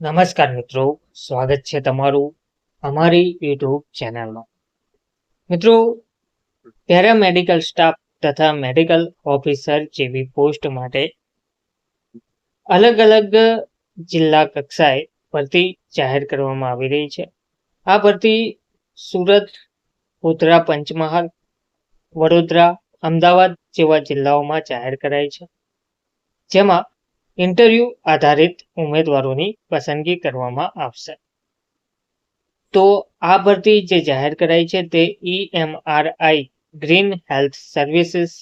નમસ્કાર મિત્રો, સ્વાગત છે તમારું અમારી યુટ્યુબ ચેનલમાં મિત્રો, પેરામેડિકલ સ્ટાફ તથા મેડિકલ ઓફિસર જેવી પોસ્ટ માટે અલગ અલગ જિલ્લા કક્ષાએ ભરતી જાહેર કરવામાં આવી રહી છે. આ ભરતી સુરત ગોધરા પંચમહાલ, વડોદરા, અમદાવાદ જેવા જિલ્લાઓમાં જાહેર કરાઈ છે. જેમાં ઇન્ટરવ્યૂ આધારિત ઉમેદવારોની પસંદગી કરવામાં આવશે. તો આ ભરતી જે જાહેર કરાઈ છે તે ઈએમઆરઆઈ ગ્રીન હેલ્થ સર્વિસીસ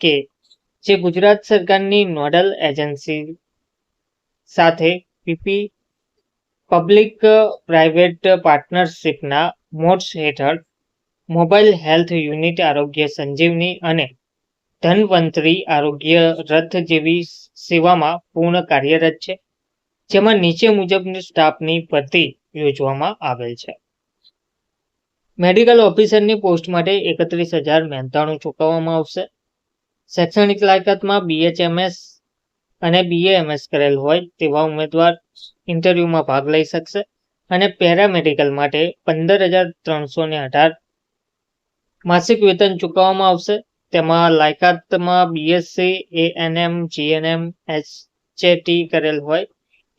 કે જે ગુજરાત સરકારની નોડલ એજન્સી સાથે પીપી પબ્લિક પ્રાઇવેટ પાર્ટનરશિપના મોડ્સ હેઠળ mobile health unit Arogya Sanjivani અને ધન્વંતરી આરોગ્ય રથ જેવી સેવામાં પૂર્ણ કાર્યરત છે, જેમાં નીચે મુજબની સ્ટાફની ભરતી યોજવામાં આવેલ છે. મેડિકલ ઓફિસરની પોસ્ટ માટે એકત્રીસ હજાર મહેનતાણું ચૂકવવામાં આવશે. શૈક્ષણિક લાયકાતમાં બીએચએમએસ અને બીએએમએસ કરેલ હોય તેવા ઉમેદવાર ઇન્ટરવ્યૂમાં ભાગ લઈ શકશે અને પેરામેડિકલ માટે પંદર હજાર ત્રણસો ને અઢાર માસિક વેતન ચૂકવવામાં આવશે. તેમાં લાયકાતમાં બીએસસી એએનએમ જીએનએમ એચએટી કરેલ હોય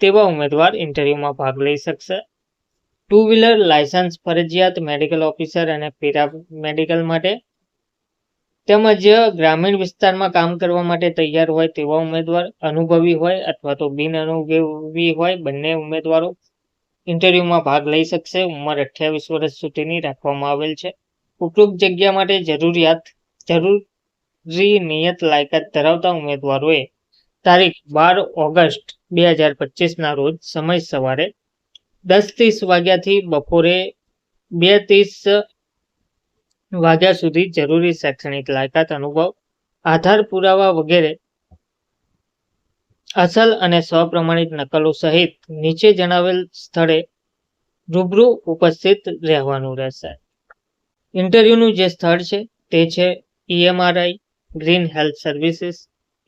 તેવા ઉમેદવાર ઇન્ટરવ્યુમાં ભાગ લઈ શકશે. ટુ વ્હીલર લાયસન્સ ફરજિયાત મેડિકલ ઓફિસર અને પેરા મેડિકલ માટે. તેમજ ગ્રામીણ વિસ્તારમાં કામ કરવા માટે તૈયાર હોય તેવા ઉમેદવાર અનુભવી હોય અથવા તો બિન અનુભવી હોય બંને ઉમેદવારો ઇન્ટરવ્યૂમાં ભાગ લઈ શકશે. ઉંમર અઠ્યાવીસ વર્ષ સુધીની રાખવામાં આવેલ છે. ઉપરોક્ત જગ્યા માટે જરૂરિયાત જરૂરી નિયત લાયકાત ધરાવતા ઉમેદવારોએ તારીખ બાર ઓગસ્ટ બે હજાર પચીસના રોજ સમય સવારે દસ ત્રીસ વાગ્યાથી બપોરે બે ત્રીસ વાગ્યા સુધી જરૂરી શૈક્ષણિક લાયકાત, અનુભવ, આધાર પુરાવા વગેરે અસલ અને સ્વપ્રમાણિત નકલો સહિત નીચે જણાવેલ સ્થળે રૂબરૂ ઉપસ્થિત રહેવાનું રહેશે. ઇન્ટરવ્યૂનું જે સ્થળ છે તે છે ઈએમઆરઆઈ ગ્રીન હેલ્થ સર્વિસીસ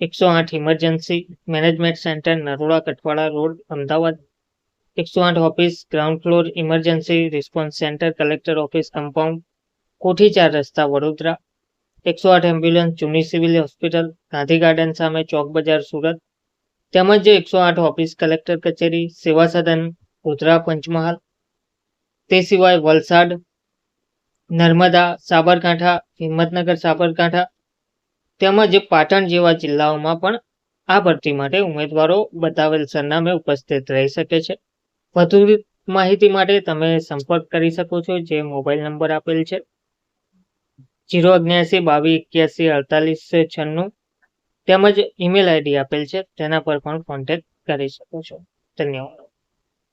એકસો આઠ emergency management centre Naroda, Kathwada road, Ahmedabad. એકસો આઠ office ground floor emergency response centre collector office compound Kothi ચાર રસ્તા, વડોદરા. એકસો આઠ એમ્બ્યુલન્સ જૂની સિવિલ હોસ્પિટલ ગાંધી ગાર્ડન સામે ચોક બજાર, સુરત. તેમજ એકસો આઠ ઓફિસ કલેક્ટર કચેરી, સેવા સદન, ગોધરા, પંચમહાલ. તે સિવાય વલસાડ નર્મદા, સાબરકાંઠા, હિંમતનગર, સાબરકાંઠા તેમજ પાટણ જેવા જિલ્લાઓમાં પણ આ ભરતી માટે ઉમેદવારો બતાવેલ સરનામે ઉપસ્થિત રહી શકે છે. વધુ માહિતી માટે તમે સંપર્ક કરી શકો છો, જે મોબાઈલ નંબર આપેલ છે. જીરો અગ્યાસી બાવીસ એક્યાસી, અડતાલીસ, છન્નું તેમજ ઈમેલ આઈડી આપેલ છે, તેના પર પણ કોન્ટેક્ટ કરી શકો છો. ધન્યવાદ.